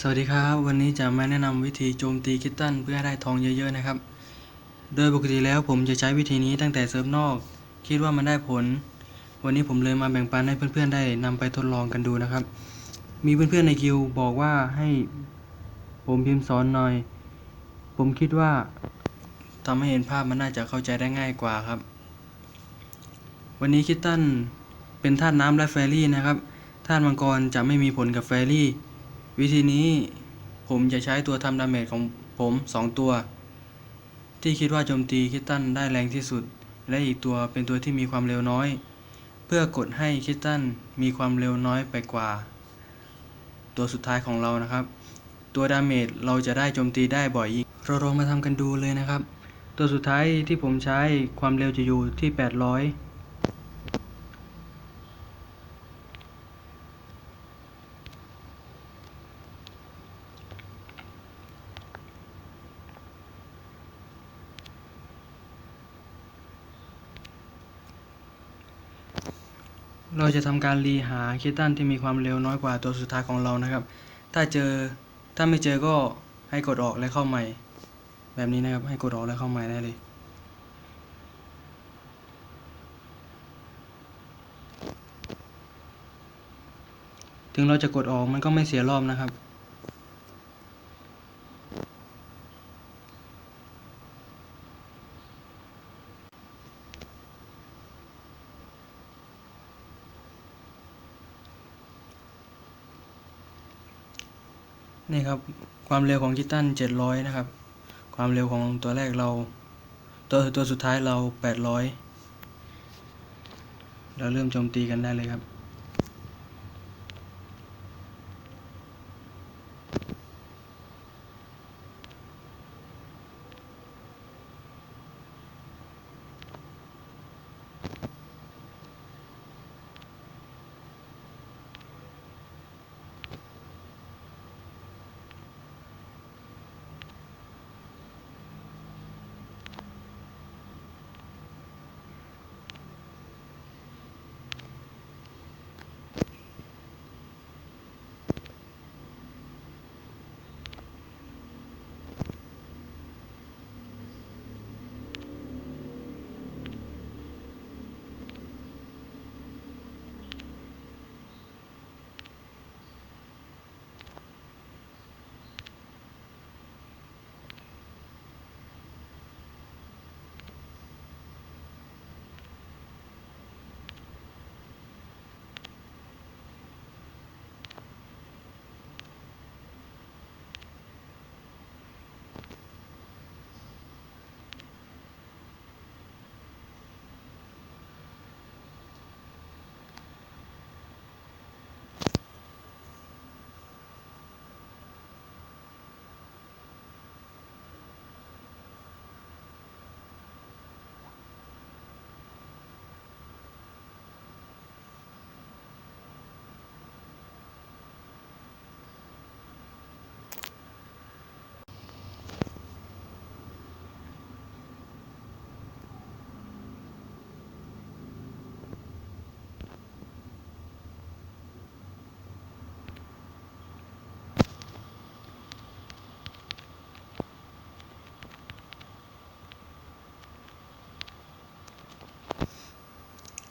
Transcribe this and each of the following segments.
สวัสดีครับ วันนี้จะมาแนะนำวิธีโจมตีคิตตันเพื่อให้ได้ทองเยอะๆนะครับ โดยปกติแล้วผมจะใช้วิธีนี้ตั้งแต่เซิร์ฟนอก คิดว่ามันได้ผล วันนี้ผมเลยมาแบ่งปันให้เพื่อนๆได้นำไปทดลองกันดูนะครับ มีเพื่อนๆในคิวบอกว่าให้ผมพิมพ์สอนหน่อย ผมคิดว่าทำให้เห็นภาพมันน่าจะเข้าใจได้ง่ายกว่าครับ วันนี้คิตตันเป็นธาตุน้ำและแฟรี่นะครับธาตุมังกรจะไม่มีผลกับแฟรี่ วิธีนี้ผมจะใช้ตัวทำดาเมจของผม 2 ตัว ที่คิดว่าโจมตีคิตตันได้แรงที่สุด และอีกตัวเป็นตัวที่มีความเร็วน้อย เพื่อกดให้คิตตันมีความเร็วน้อยไปกว่า ตัวสุดท้ายของเรานะครับ ตัวดาเมจเราจะได้โจมตีได้บ่อยยิ่งเราลองมาทำกันดูเลยนะครับ ตัวสุดท้ายที่ผมใช้ความเร็วจะอยู่ที่ 800 เราจะทำการรีหาคิตตันที่มีความเร็วน้อยกว่าตัวสุดท้ายของเรานะครับ ถ้าเจอถ้าไม่เจอก็ให้กดออกและเข้าใหม่ แบบนี้นะครับให้กดออกและเข้าใหม่ได้เลย ถึงเราจะกดออกมันก็ไม่เสียรอบนะครับ นี่ครับความเร็วของกิตตัน700นะครับ ความเร็วของตัวแรกเรา ตัวตัวสุดท้ายเรา800เราเริ่มโจมตีกันได้เลยครับ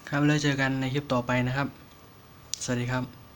ครับแล้วเจอกันในคลิปต่อไปนะครับ สวัสดีครับ